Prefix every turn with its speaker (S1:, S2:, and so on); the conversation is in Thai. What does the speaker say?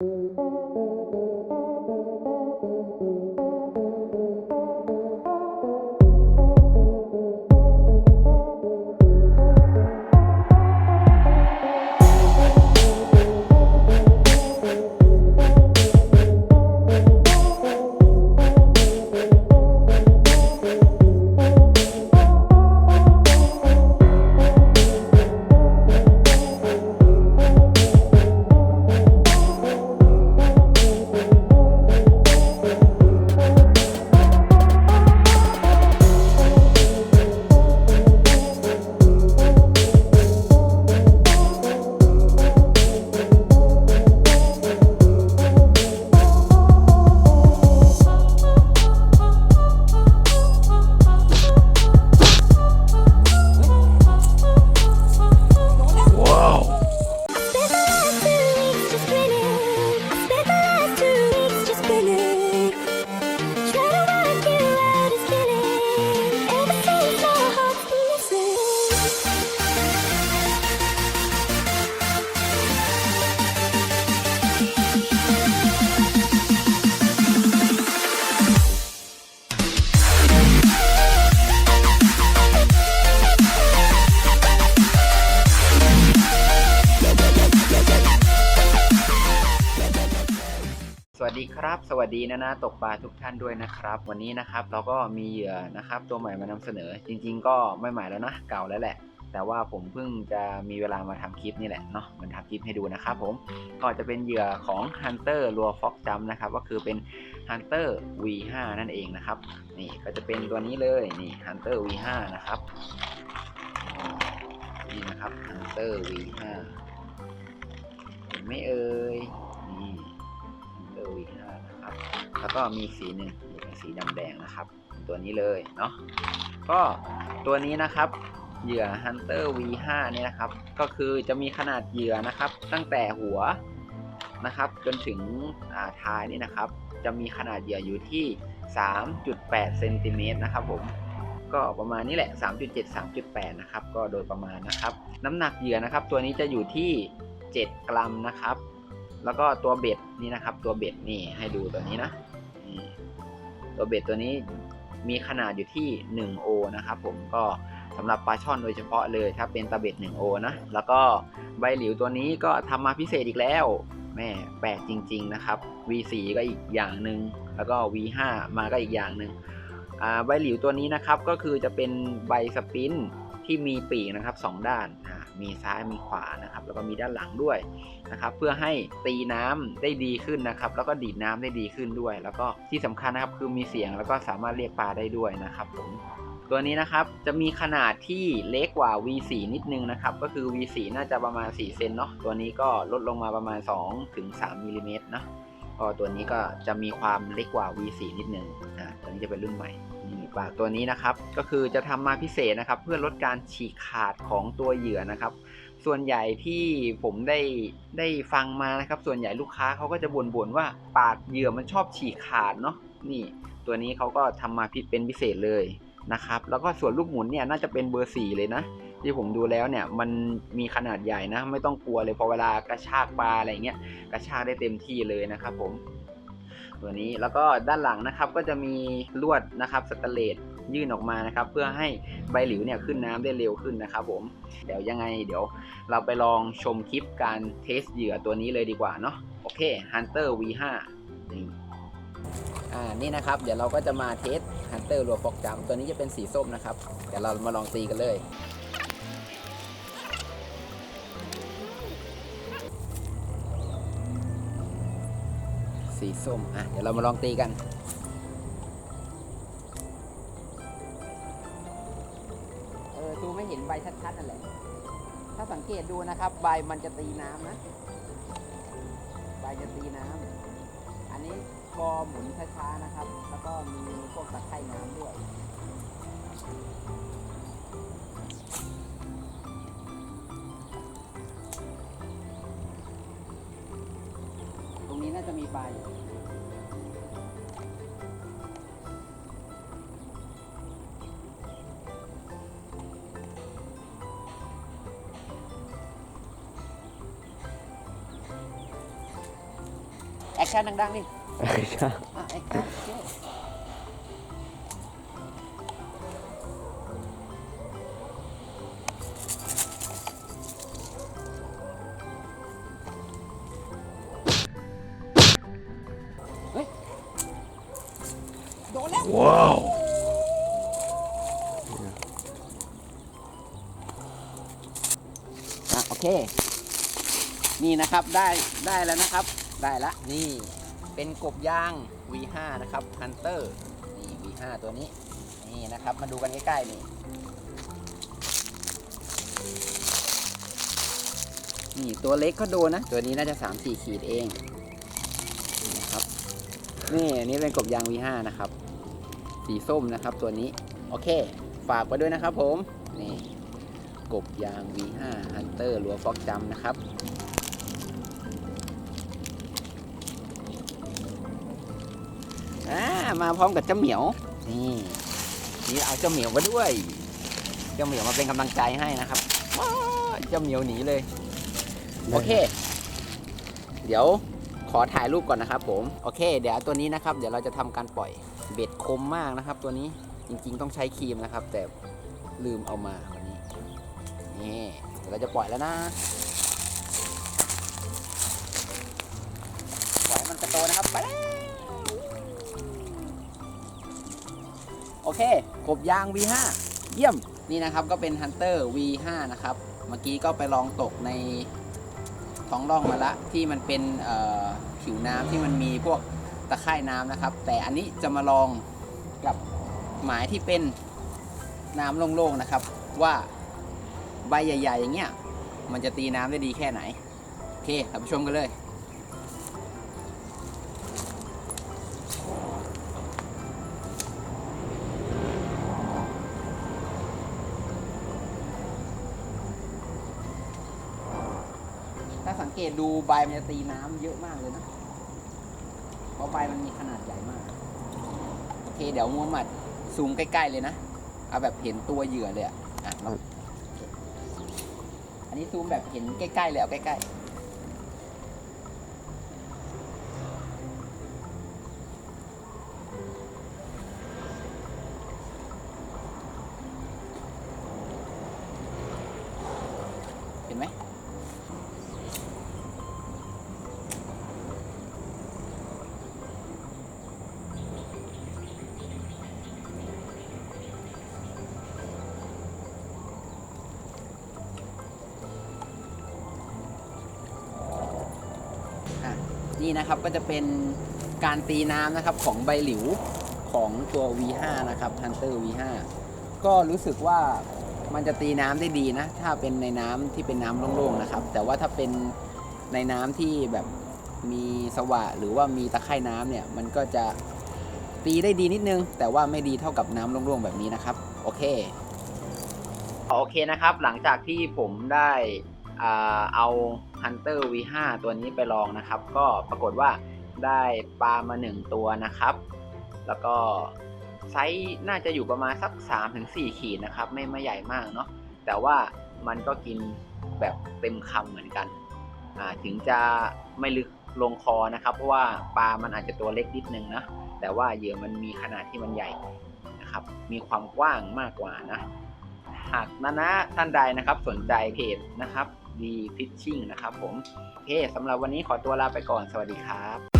S1: Thank you.
S2: วัสดีครับ สวัสดีนะนะตกปลาทุกท่านด้วยนะครับ วันนี้นะครับเราก็มีเหยื่อนะครับตัวใหม่มานำเสนอ จริง ๆ ก็ไม่ใหม่แล้วนะเก่าแล้วแหละ แต่ว่าผมเพิ่งจะมีเวลามาทำคลิปนี่แหละเนาะมันทำคลิปให้ดูนะครับผมก็จะเป็นเหยื่อของ Hunter รัวฟ็อกจัมนะครับก็คือเป็น Hunter V5 นั่นเองนะครับ นี่ก็จะเป็นตัวนี้เลยนี่ Hunter V5 นะครับนี่นะครับ Hunter V5 เห็นไหมเอ่ย นี่ Hunter V5 นะครับ แล้วก็มีสีหนึ่งเป็นสีดำแดงนะครับ ตัวนี้เลยเนาะก็ตัวนี้นะครับเหยื่อ Hunter V5 เนี่ยนะครับ ก็คือจะมีขนาดเหยื่อนะครับ ตั้งแต่หัวนะครับ จนถึงท้ายนี่นะครับ จะมีขนาดเหยื่ออยู่ที่ 3.8เซนติเมตรนะครับผมก็ประมาณนี้แหละ 3.7 3.8 นะครับ ก็โดยประมาณนะครับ น้ำหนักเหยื่อนะครับ ตัวนี้จะอยู่ที่ 7 กรัมนะครับ แล้วก็ตัวเบ็ดนี่นะครับ ตัวเบ็ดนี่ให้ดูตัวนี้นะตัวเบ็ดตัวนี้มีขนาดอยู่ที่1โอนะครับผมก็สำหรับปลาช่อนโดยเฉพาะเลยถ้าเป็นตะเบ็ด1โอนะแล้วก็ใบหลิวตัวนี้ก็ทำมาพิเศษอีกแล้วแม่แปลกจริง ๆนะครับ V4 ก็อีกอย่างหนึ่งแล้วก็ V5 มาก็อีกอย่างหนึ่งใบหลิวตัวนี้นะครับก็คือจะเป็นใบสปิน ที่มีปีกนะครับสองด้านมีซ้ายมีขวานะครับ แล้วก็มีด้านหลังด้วยนะครับ เพื่อให้ตีน้ำได้ดีขึ้นนะครับ แล้วก็ดีดน้ำได้ดีขึ้นด้วย แล้วก็ที่สำคัญนะครับคือมีเสียงแล้วก็สามารถเรียกปลาได้ด้วยนะครับผมตัวนี้นะครับจะมีขนาดที่เล็กกว่า V4 นิดนึงนะครับ ก็คือ V4 น่าจะประมาณ 4 เซนเนาะตัวนี้ก็ลดลงมาประมาณ2ถึง3มิลลิเมตรนะก็ตัวนี้ก็จะมีความเล็กกว่า V4 นิดนึงอ่าตัวนี้จะเป็นรุ่นใหม่นี่ ปลาตัวนี้นะครับ ก็คือจะทำมาพิเศษนะครับ เพื่อลดการฉีกขาดของตัวเหยื่อนะครับ ส่วนใหญ่ที่ผมได้ได้ฟังมานะครับ ส่วนใหญ่ลูกค้าเขาก็จะบ่นๆว่าปากเหยื่อมันชอบฉีกขาดเนาะนี่ ตัวนี้เขาก็ทำมาพิเป็นพิเศษเลยนะครับ แล้วก็ส่วนลูกหมุนเนี่ยน่าจะเป็นเบอร์สี่เลยนะที่ผมดูแล้วเนี่ยมันมีขนาดใหญ่นะ ไม่ต้องกลัวเลยพอเวลากระชากปลาอะไรเงี้ยกระชากได้เต็มที่เลยนะครับผม ตัวนี้แล้วก็ด้านหลังนะครับก็จะมีลวดนะครับสแตนเลสยื่นออกมานะครับ เพื่อให้ใบหลิวเนี่ยขึ้นน้ำได้เร็วขึ้นนะครับ ผมเดี๋ยวยังไงเดี๋ยว เราไปลองชมคลิปการเทสเหยื่อตัวนี้เลยดีกว่าเนาะโอเค Hunter V5 นี่อ่านี่นะครับ เดี๋ยวเราก็จะมาเทส Hunter รัวฟอกจัมตัวนี้จะเป็นสีส้มนะครับ เดี๋ยวเรามาลองตีกันเลย สีส้ม อะ เดี๋ยวเรามาลองตีกัน เออดูไม่เห็นใบชัดๆนั่นแหละ ถ้าสังเกตดูนะครับ ใบมันจะตีน้ำนะ ใบจะตีน้ำ อันนี้กอหมุนช้าๆนะครับ แล้วก็มีพวกตะไคร่น้ำด้วย จะมีปลาอยู่แอคชั่นดังๆดิ
S3: ใช่
S2: อะแอคชั่น โดนแล้ว
S3: ว้าว
S2: อะโอเค นี่นะครับได้ได้แล้วนะครับ ได้ละนี่เป็นกบยาง V5 นะครับ Hunter นี่ V5 ตัวนี้ นี่นะครับ มาดูกันใกล้ๆนี่นี่ตัวเล็กก็โดนนะ ตัวนี้น่าจะ 3 4 ขีดเองนะครับ นี่อันนี้เป็นกบยาง V5 นะครับ สีส้มนะครับตัวนี้ โอเค ฝากไว้ด้วยนะครับผม นี่ กบยาง V5 Hunter รัวฟอกจำนะครับ อ่า มาพร้อมกับเจ้าเหมียว นี่นี่เอาเจ้าเหมียวมาด้วย เจ้าเหมียวมาเป็นกำลังใจให้นะครับว้าเจ้าเหมียวหนีเลย โอเค เดี๋ยวขอถ่ายรูปก่อนนะครับผม โอเค เดี๋ยวตัวนี้นะครับ เดี๋ยวเราจะทำการปล่อย เบ็ดคมมากนะครับ ตัวนี้จริงๆต้องใช้ครีมนะครับ แต่ลืมเอามาวันนี้นี่เราจะปล่อยแล้วนะปล่อยมันกระโตนะครับไปโอเค กบยาง V5 เยี่ยมนี่นะครับก็เป็น Hunter V5 นะครับ เมื่อกี้ก็ไปลองตกในท้องร่องมาละที่มันเป็นผิวน้ำที่มันมีพวก ตะไคร่น้ำนะครับ แต่อันนี้จะมาลองกับหมายที่เป็นน้ำโล่งๆนะครับ ว่าใบใหญ่ ๆ อย่างเงี้ยมันจะตีน้ำได้ดีแค่ไหนโอเคเราไปชมกันเลยถ้าสังเกตดูใบมันจะตีน้ำเยอะมากเลยนะ เพราะใบมันมีขนาดใหญ่มาก โอเค เดี๋ยวมูฮัมหมัดซูมใกล้ๆเลยนะ เอาแบบเห็นตัวเหยื่อเลยอะอะอันนี้ซูมแบบเห็นใกล้ๆเลยเอาใกล้ๆเห็นไหม นี่นะครับก็จะเป็นการตีน้ำนะครับของใบหลิวของตัว V5 นะครับ Hunter V5 ก็รู้สึกว่ามันจะตีน้ำได้ดีนะ ถ้าเป็นในน้ำที่เป็นน้ำโล่งๆนะครับ แต่ว่าถ้าเป็นในน้ำที่แบบมีสวะหรือว่ามีตะไคร่น้ำเนี่ย มันก็จะตีได้ดีนิดนึง แต่ว่าไม่ดีเท่ากับน้ำโล่งๆแบบนี้นะครับ โอเค โอเคนะครับ หลังจากที่ผมได้เอา Hunter V5 ตัวนี้ไปลองนะครับ ก็ปรากฏว่าได้ปลามา 1 ตัวนะครับ แล้วก็ไซส์น่าจะอยู่ประมาณสัก 3-4 ขีดนะครับ ไม่ไม่ใหญ่มากเนาะแต่ว่ามันก็กินแบบเต็มคำเหมือนกันถึงจะไม่ลึกลงคอนะครับ เพราะว่าปลามันอาจจะตัวเล็กนิดนึงนะ แต่ว่าเหยื่อมันมีขนาดที่มันใหญ่นะครับ มีความกว้างมากกว่านะ หากนะนะท่านใดนะครับสนใจเพจนะครับ ดีฟิชชิ่งนะครับผม โอเคสำหรับวันนี้ขอตัวลาไปก่อนสวัสดีครับ